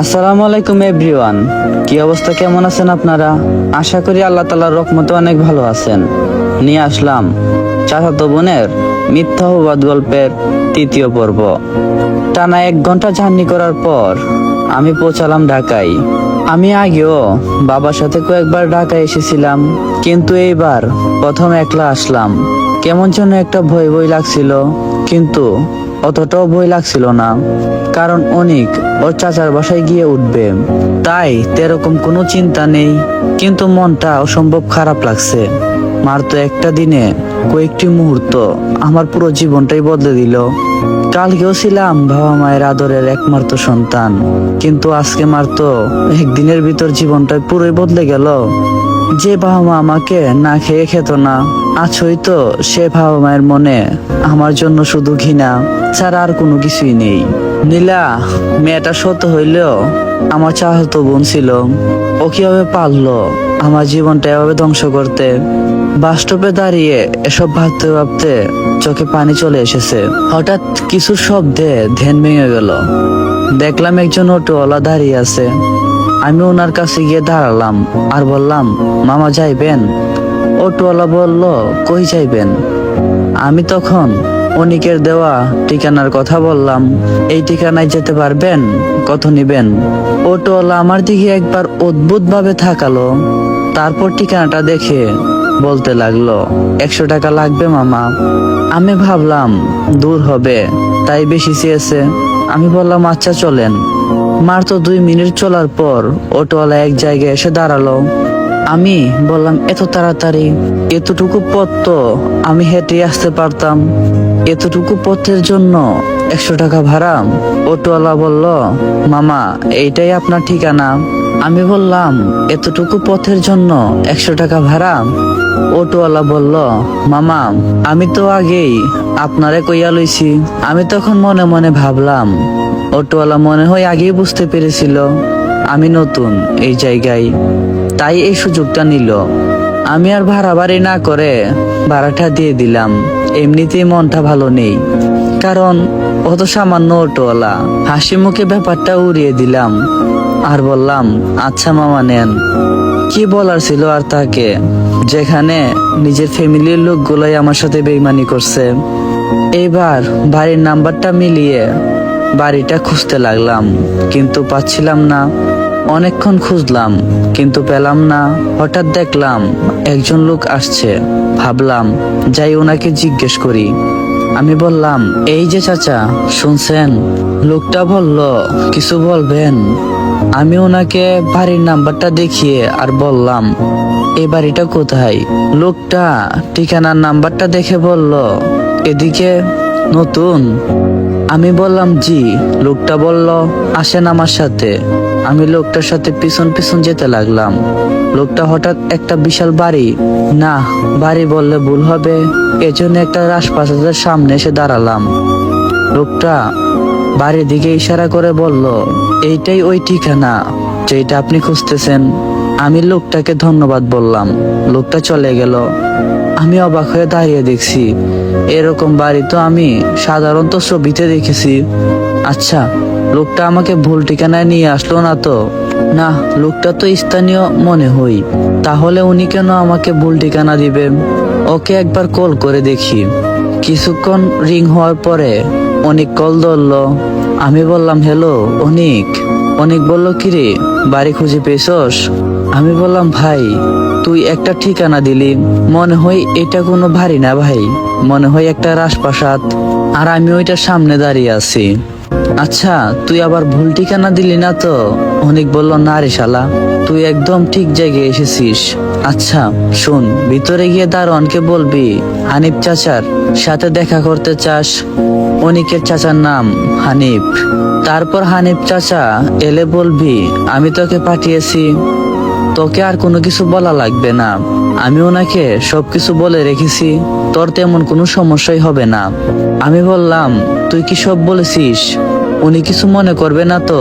আসসালামু আলাইকুম, এভরিওয়ান। কি অবস্থা, কেমন আছেন আপনারা? আশা করি আল্লাহ তালার রকমতে অনেক ভালো আছেন। নিয়ে আসলাম চাচাতো বোনের মিথ্যা অবাদ গল্পের তৃতীয় পর্ব। টানা এক ঘণ্টা জার্নি করার পর আমি পৌঁছালাম ঢাকায়। আমি আগেও বাবার সাথে কয়েকবার ঢাকায় এসেছিলাম, কিন্তু এইবার প্রথম একলা আসলাম। কেমন যেন একটা ভয় ভয় লাগছিল, কিন্তু অতটাও ভয় লাগছিল না। কারণ অনেক ওর চাচার বাসায় গিয়ে উঠবে। তাই তেরকম কোনো চিন্তা নেই, কিন্তু মনটা অসম্ভব খারাপ লাগছে। মার তো একটা দিনে কয়েকটি মুহূর্ত আমার পুরো জীবনটাই বদলে দিল। কালকেও ছিলাম বাবা মায়ের আদরের একমাত্র সন্তান, কিন্তু আজকে মার তো একদিনের ভিতর জীবনটাই পুরোই বদলে গেল। যে বাবা মা আমাকে না খেয়ে খেত না আছই তো সে বাবা মায়ের মনে আমার জন্য শুধু ঘৃণা, ছাড়া আর কোনো কিছুই নেই। নীলা, মেয়েটা সত্য হইলেও আমার চাহতো বোন ছিল। ও কীভাবে পারল আমার জীবনটা এভাবে ধ্বংস করতে? বাস্তবে দাঁড়িয়ে এসব ভাবতে ভাবতে চোখে পানি চলে এসেছে। হঠাৎ কিছু শব্দে ধ্যান ভেঙে গেল। দেখলাম একজন অটোওয়ালা দাঁড়িয়ে আছে। আমি ওনার কাছে গিয়ে দাঁড়ালাম আর বললাম, মামা যাইবেন? অটোওয়ালা বলল, কই যাইবেন? আমি তখন অনিকের দেওয়া ঠিকানার কথা বললাম। এই ঠিকানায় যেতে পারবেন? কত নিবেন? অটোওয়ালা আমার দিকে একবার অদ্ভুত ভাবে থাকালো তারপর ঠিকানাটা দেখে বলতে লাগল, একশো টাকা লাগবে মামা। আমি ভাবলাম, দূর হবে, তাই বেশি চেয়েছে। আমি বললাম আচ্ছা চলেন। মার তো দুই মিনিট চলার পর অটোওয়ালা এক জায়গায় এসে দাঁড়াল। আমি বললাম, এত তাড়াতাড়ি, এতটুকু পথ তো আমি হেঁটে আসতে পারতাম। এতটুকু পথের জন্য একশো টাকা ভাড়া? অটোওয়ালা বলল, মামা, এইটাই আপনার ঠিকানা। আমি বললাম, এতটুকু পথের জন্য একশো টাকা ভাড়া? অটোওয়ালা বলল, মামা, আমি তো আগেই আপনারে কইয়া লইছি। আমি তখন মনে মনে ভাবলাম, অটোওয়ালা মনে হয় আগেই বুঝতে পেরেছিল, আমি নতুন এই জায়গায়। তাই এই সুযোগটা নিল। আমি আর ভাড়া বাড়ি না করে ভাড়াটা দিয়ে দিলাম। এমনিতেই মনটা ভালো নেই। কারণ অত সামান্য অটোওয়ালা। হাসি মুখে ব্যাপারটা উড়িয়ে দিলাম। আর বললাম আচ্ছা মামা নেন। কি বলার ছিল আর তাকে? যেখানে নিজের ফ্যামিলির লোকগুলোই আমার সাথে বেইমানি করছে। এইবার বাড়ির নাম্বারটা মিলিয়ে বাড়িটা খুঁজতে লাগলাম। কিন্তু পাচ্ছিলাম না। অনেকক্ষণ খুঁজলাম, কিন্তু পেলাম না। হঠাৎ দেখলাম একজন লোক আসছে। ভাবলাম, যাই ওনাকে জিজ্ঞেস করি। আমি বললাম, এই যে চাচা, শুনছেন? লোকটা বলল, কিছু বলবেন? আমি ওনাকে বাড়ির নাম্বারটা দেখিয়ে আর বললাম এই বাড়িটা কোথায়? লোকটা ঠিকানার নাম্বারটা দেখে বলল, এদিকে নতুন। আমি বললাম, জি। লোকটা বলল, আসেন আমার সাথে। আমি লোকটার সাথে পিছন পিছন যেতে লাগলাম। লোকটা হঠাৎ একটা বিশাল বাড়ি। না, বাড়ি বললে ভুল হবে। এজন্য একটা রাজপ্রাসাদের সামনে এসে দাঁড়ালাম। লোকটা বাড়ির দিকে ইশারা করে বলল, এইটাই ওই ঠিকানা যেটা আপনি খুঁজতেছেন। আমি লোকটাকে ধন্যবাদ বললাম। লোকটা চলে গেল। আমি অবাক হয়ে দাঁড়িয়ে দেখছি, এরকম বাড়ি তো আমি সাধারণত ছবিতে দেখেছি। আচ্ছা লোকটা আমাকে ভুল ঠিকানায় নিয়ে আসলো না তো? না, লোকটা তো স্থানীয় মনে হই। তাহলে উনি কেন আমাকে ভুল ঠিকানা দিবে ওকে একবার কল করে দেখি। কিছুক্ষণ রিং হওয়ার পরে অনেক কল ধরলো। আমি বললাম, হ্যালো, অনিক। অনেক বলল, কিরে, বাড়ি খুঁজে পেয়েছস? আমি বললাম, ভাই, তুই একটা ঠিকানা দিলি। মনে হয় এটা কোনো ভারী না ভাই। মনে হয় একটা রাজপ্রাসাদ। আর আমি ওইটার সামনে দাঁড়িয়ে আছি। আচ্ছা তুই আবার ভুল ঠিকানা দিলি না তো? অনেক বলল, না রে শালা, তুই একদম ঠিক জায়গায় এসেছিস। আচ্ছা শোন, ভিতরে গিয়ে দারোয়ানকে বলবি, হানিফ চাচার সাথে দেখা করতে চাস? অনিকের চাচার নাম হানিফ। তারপর হানিফ চাচা এলে বলবি, আমি তোকে পাঠিয়েছি, তোকে আর কোনো কিছু বলা লাগবে না। আমি ওনাকে সবকিছু বলে রেখেছি। তোর তেমন কোনো সমস্যাই হবে না। আমি বললাম, তুই কি সব বলেছিস? উনি কিছু মনে করবে না তো?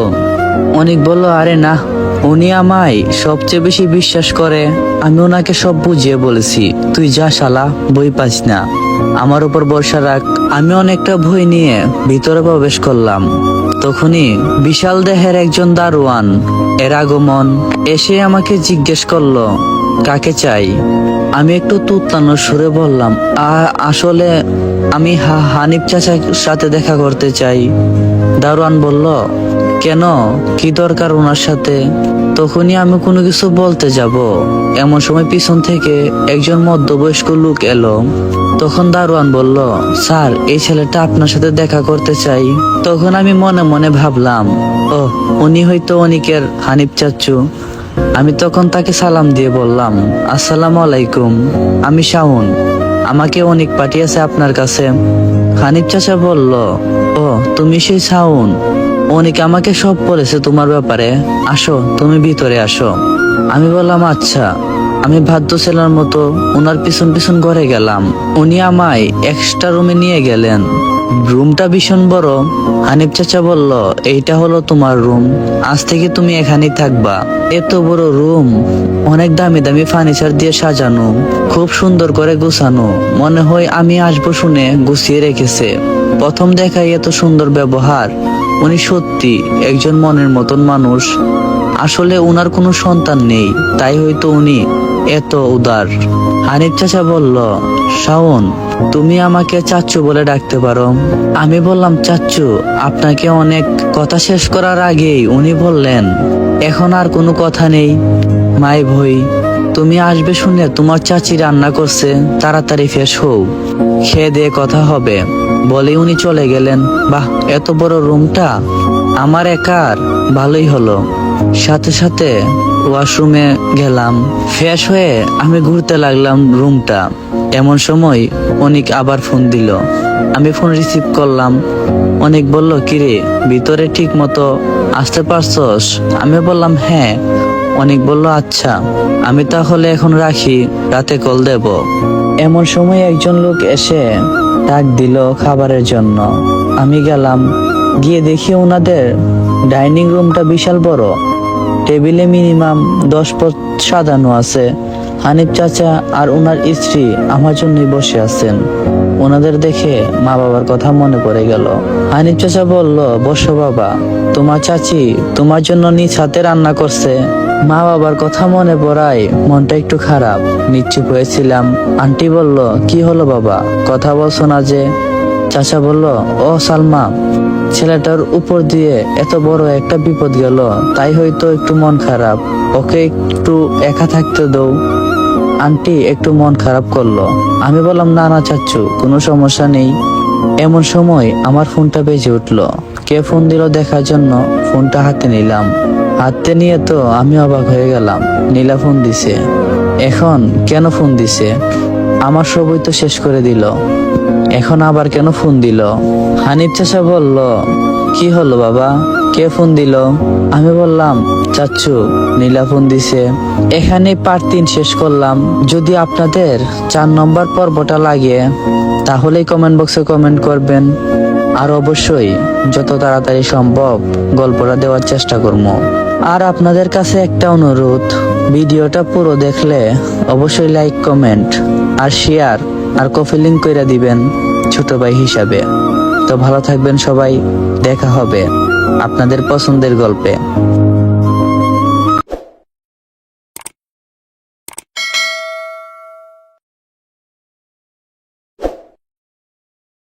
অনেক বলল, আরে না, উনি আমায় সবচেয়ে বেশি বিশ্বাস করে। আমি ওনাকে সব বুঝিয়ে বলেছি। তুই যা শালা, বই পাস না। আমার উপর ভরসা রাখ। আমি অনেকটা ভয় নিয়ে ভিতরে প্রবেশ করলাম। তখনই বিশাল দেহের একজন দারোয়ান এর আগমন এসে আমাকে জিজ্ঞেস করল, কাকে চাই? আমি একটু তুত্তানোর সুরে বললাম, "আ- আসলে আমি হানিফ চাচার সাথে দেখা করতে চাই। দারোয়ান বলল, কেন? কি দরকার ওনার সাথে? তখনই আমি কোনো কিছু বলতে যাব। এমন সময় পিছন থেকে একজন মধ্যবয়স্ক লোক এলো। তখন দারোয়ান বলল, স্যার, এই ছেলেটা আপনার সাথে দেখা করতে চাই। তখন আমি মনে মনে ভাবলাম ও উনি হয়তো অনিকের হানিফ চাচ্চু আমি তখন তাকে সালাম দিয়ে বললাম, আসসালামু আলাইকুম, আমি শাওন। আমাকে অনেক পাঠিয়েছে আপনার কাছে। হানিফ চাচা বলল, ও, তুমি সেই শাওন। অনেক আমাকে সব বলেছে তোমার ব্যাপারে। আসো, তুমি ভিতরে আসো। আমি বললাম আচ্ছা। আমি বাধ্য ছেলের মতো ওনার পিছন পিছন ঘরে গেলাম। উনি আমায় এক্সট্রা রুমে নিয়ে গেলেন। রুমটা ভীষণ বড়। হানিফ চাচা বলল, এইটা হলো তোমার রুম। আজ থেকে তুমি এখানেই থাকবা। এত বড় রুম। অনেক দামি দামি ফার্নিচার দিয়ে সাজানো। খুব সুন্দর করে গুছানো। মনে হয় আমি আসব শুনে গুছিয়ে রেখেছে। প্রথম দেখাই এত সুন্দর ব্যবহার। উনি সত্যি একজন মনের মতন মানুষ। আসলে উনার কোনো সন্তান নেই। তাই হয়তো উনি এত উদার। হানিফ চাচা বলল, শাওন, তুমি আমাকে চাচ্চু বলে ডাকতে পারো। আমি বললাম চাচ্চু আপনাকে অনেক কথা শেষ করার আগেই উনি বললেন, এখন আর কোনো কথা নেই। মাই ভই, তুমি আসবে শুনে তোমার চাচি রান্না করছে, তাড়াতাড়ি ফ্রেশ হও খেয়ে দিয়ে কথা হবে। বলে উনি চলে গেলেন। বাহ, এত বড় রুমটা? আমার একার ভালোই হলো। সাথে সাথে ওয়াশরুমে গেলাম। ফ্রেশ হয়ে আমি ঘুরতে লাগলাম রুমটা। এমন সময় অনেক আবার ফোন দিল। আমি ফোন রিসিভ করলাম। অনেক বলল, কিরে, ভিতরে ঠিক মতো আসতে পারছস? আমি বললাম হ্যাঁ। অনেক বলল আচ্ছা আমি তাহলে এখন রাখি, রাতে কল দেব। এমন সময় একজন লোক এসে ডাক দিল খাবারের জন্য। আমি গেলাম। গিয়ে দেখি ওনাদের ডাইনিং রুমটা বিশাল বড়। টেবিলে মিনিমাম দশ পথ সাজানো আছে। হানিফ চাচা আর ওনার স্ত্রী আমার জন্যই বসে আছেন। ওনাদের দেখে মা বাবার কথা মনে পড়ে গেল। হানিফ চাচা বলল, বসো বাবা, তোমার চাচি তোমার জন্য নিজ হাতে রান্না করছে। মা বাবার কথা মনে পড়ায় মনটা একটু খারাপ। নিশ্চুপ হয়েছিলাম। আন্টি বলল, কি হলো বাবা? কথা বলছো না যে? চাচা বলল, ও সালমা ছেলেটার উপর দিয়ে এত বড় একটা বিপদ গেল, তাই হয়তো একটু মন খারাপ। ওকে একটু একা থাকতে দৌ আন্টি একটু মন খারাপ করল। আমি বললাম, না না চাচ্ছু কোনো সমস্যা নেই। এমন সময় আমার ফোনটা বেজে উঠল। কে ফোন দিল দেখার জন্য ফোনটা হাতে নিলাম। হাতে নিয়ে তো আমি অবাক হয়ে গেলাম। নীলা ফোন দিছে। এখন কেন ফোন দিছে? আমার সবই তো শেষ করে দিল। এখন আবার কেন ফোন দিল? হানিফ চাষা বলল, কি হলো বাবা? কে ফোন দিল? আমি বললাম চাচ্ছু নীলা ফোন দিছে। এখানে পার্ট তিন শেষ করলাম। যদি আপনাদের চার নম্বর পর্বটা লাগে, তাহলেই কমেন্ট বক্সে কমেন্ট করবেন। আর অবশ্যই যত তাড়াতাড়ি সম্ভব গল্পটা দেওয়ার চেষ্টা করব। আর আপনাদের কাছে একটা অনুরোধ, ভিডিওটা পুরো দেখলে অবশ্যই লাইক কমেন্ট আর শেয়ার আর কফি লিঙ্ক করে দিবেন ছোট ভাই হিসাবে। তো ভালো থাকবেন সবাই। দেখা হবে আপনাদের পছন্দের গল্পে।